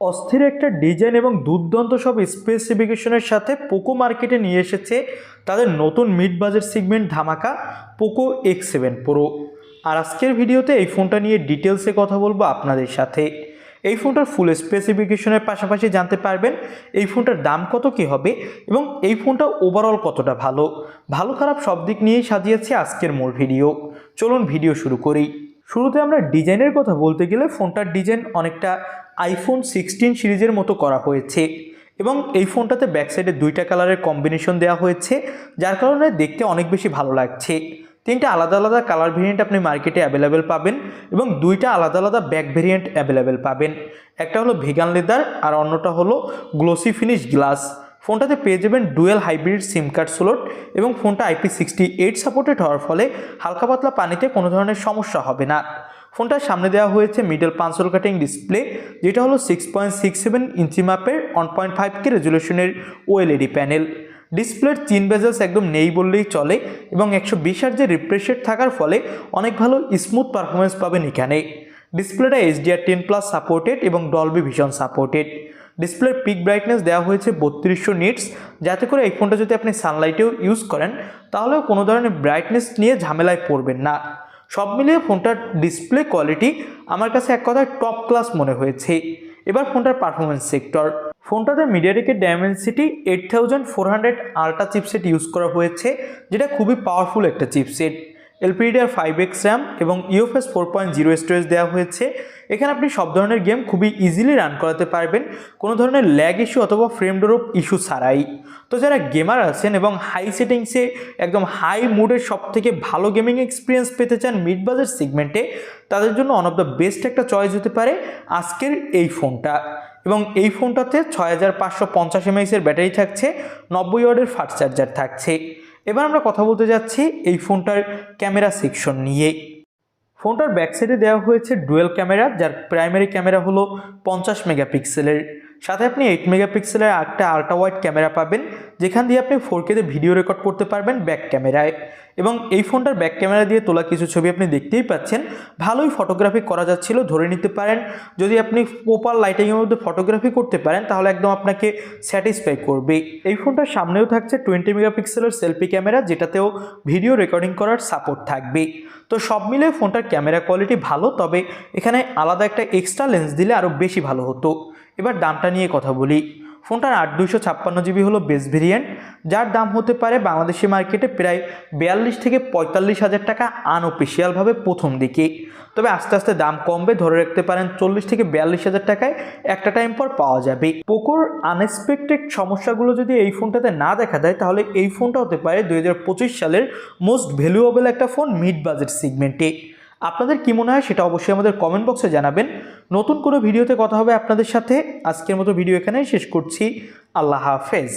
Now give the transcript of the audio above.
অস্থির একটা ডিজাইন এবং দুর্দান্ত সব স্পেসিফিকেশনের সাথে পোকো মার্কেটে নিয়ে এসেছে তাদের নতুন মিড বাজেট সিগমেন্ট ধামাকা পোকো এক্স সেভেন প্রো আর আজকের ভিডিওতে এই ফোনটা নিয়ে ডিটেলসে কথা বলব আপনাদের সাথে। এই ফোনটার ফুল স্পেসিফিকেশনের পাশাপাশি জানতে পারবেন এই ফোনটার দাম কত কী হবে এবং এই ফোনটা ওভারঅল কতটা ভালো। ভালো খারাপ সব দিক নিয়েই সাজিয়েছে আজকের মূল ভিডিও। চলুন ভিডিও শুরু করি। শুরুতে আমরা ডিজাইনের কথা বলতে গেলে ফোনটার ডিজাইন অনেকটা আইফোন সিক্সটিন সিরিজের মতো করা হয়েছে এবং এই ফোনটাতে ব্যাক সাইডে দুইটা কালারের কম্বিনেশন দেওয়া হয়েছে, যার কারণে দেখতে অনেক বেশি ভালো লাগছে। তিনটা আলাদা আলাদা কালার ভেরিয়েন্ট আপনি মার্কেটে অ্যাভেলেবেল পাবেন এবং দুইটা আলাদা আলাদা ব্যাক ভেরিয়েন্ট অ্যাভেলেবেল পাবেন। একটা হলো ভেগান লেদার আর অন্যটা হলো গ্লোসি ফিনিশ গ্লাস ফোনটাতে পেয়ে যাবেন dual hybrid SIM card slot এবং ফোনটা আইপি সিক্সটি এইট সাপোর্টেড হওয়ার ফলে হালকা পাতলা পানিতে কোনো ধরনের সমস্যা হবে না। ফোনটার সামনে দেওয়া হয়েছে মিডল পাঁচল কাটিং ডিসপ্লে যেটা হলো six point six seven inch মাপের ওয়ান পয়েন্ট ফাইভ কে রেজুলেশনের ওএলইডি প্যানেল ডিসপ্লের চিন বেজেলস একদম নেই বললেই চলে এবং একশো বিশ যে রিফ্রেশের থাকার ফলে অনেক ভালো স্মুথ পারফরমেন্স পাবেন এখানে। ডিসপ্লেটা এইচডিআর টেন প্লাস সাপোর্টেড এবং ডলবি ভিশন সাপোর্টেড ডিসপ্লের পিক ব্রাইটনেস দেওয়া হয়েছে বত্রিশশো নিটস যাতে করে এই ফোনটা যদি আপনি সানলাইটেও ইউজ করেন, তাহলেও কোনো ধরনের ব্রাইটনেস নিয়ে ঝামেলায় পড়বেন না। সব মিলিয়ে ফোনটার ডিসপ্লে কোয়ালিটি আমার কাছে এক কথায় টপ ক্লাস মনে হয়েছে। এবার ফোনটার পারফরমেন্স সেক্টর ফোনটাতে মিডিয়াটেকের Dimensity eight thousand four hundred ultra chipset use করা হয়েছে, যেটা খুবই পাওয়ারফুল একটা chipset LPDDR five X RAM এবং UFS four point zero storage দেওয়া হয়েছে। এখানে আপনি সব ধরনের গেম খুবই ইজিলি রান করাতে পারবেন। কোনো ধরনের ল্যাগ ইস্যু অথবা ফ্রেম ড্রপ ইস্যু ছাড়াই। তো যারা গেমার আছেন এবং হাই সেটিংসে একদম হাই মুডের সব থেকে ভালো গেমিং এক্সপিরিয়েন্স পেতে চান মিড বাজেট সিগমেন্টে তাদের জন্য ওয়ান অফ দ্য বেস্ট একটা চয়েস হতে পারে আজকের এই ফোনটা। এবং এই ফোনটাতে ছয় হাজার পাঁচশো পঞ্চাশ এমএইচের ব্যাটারি থাকছে, নব্বই ওয়ার্ডের ফাস্ট চার্জার থাকছে। এবার আমরা কথা বলতে যাচ্ছি এই ফোনটার ক্যামেরা সেকশন নিয়ে। ফোনটার ব্যাক সাইডে দেওয়া হয়েছে ডুয়েল ক্যামেরা যার প্রাইমারি ক্যামেরা হলো পঞ্চাশ মেগাপিক্সেলের সাথে আপনি এইট মেগাপিক্সেলের একটা আল্ট্রা ওয়াইড ক্যামেরা পাবেন, যেখান দিয়ে আপনি ফোর কেতে ভিডিও রেকর্ড করতে পারবেন ব্যাক ক্যামেরায় এবং এই ফোনটার ব্যাক ক্যামেরা দিয়ে তোলা কিছু ছবি আপনি দেখতেই পাচ্ছেন, ভালোই ফটোগ্রাফি করা যাচ্ছিল, ধরে নিতে পারেন। যদি আপনি প্রপার লাইটিংয়ের মধ্যে ফটোগ্রাফি করতে পারেন, তাহলে একদম আপনাকে স্যাটিসফাই করবে এই ফোনটার সামনেও থাকছে টোয়েন্টি মেগাপিক্সেলের সেলফি ক্যামেরা যেটাতেও ভিডিও রেকর্ডিং করার সাপোর্ট থাকবে তো সব মিলে ফোনটার ক্যামেরা কোয়ালিটি ভালো, তবে এখানে আলাদা একটা এক্সট্রা লেন্স দিলে আরও বেশি ভালো হতো। এবার দামটা নিয়ে কথা বলি। ফোনটার আট দুইশো ছাপ্পান্ন জিবি হলো বেস ভেরিয়েন্ট যার দাম হতে পারে বাংলাদেশি মার্কেটে প্রায় বিয়াল্লিশ থেকে পঁয়তাল্লিশ হাজার টাকা আনঅফিসিয়ালভাবে প্রথম দিকে। তবে আস্তে আস্তে দাম কমবে, ধরে রাখতে পারেন চল্লিশ থেকে বিয়াল্লিশ হাজার টাকায় একটা টাইম পর পাওয়া যাবে। পোকোর আনএক্সপেক্টেড সমস্যাগুলো যদি এই ফোনটাতে না দেখা দেয়, তাহলে এই ফোনটা হতে পারে দু হাজার পঁচিশ সালের মোস্ট ভ্যালুয়েবল একটা ফোন মিড বাজেট সিগমেন্টে আপনাদের কী মনে হয় সেটা অবশ্যই আমাদের কমেন্ট বক্সে জানাবেন। নতুন কোনো ভিডিওতে কথা হবে আপনাদের সাথে। আজকের মতো ভিডিও এখানেই শেষ করছি। আল্লাহ হাফেজ।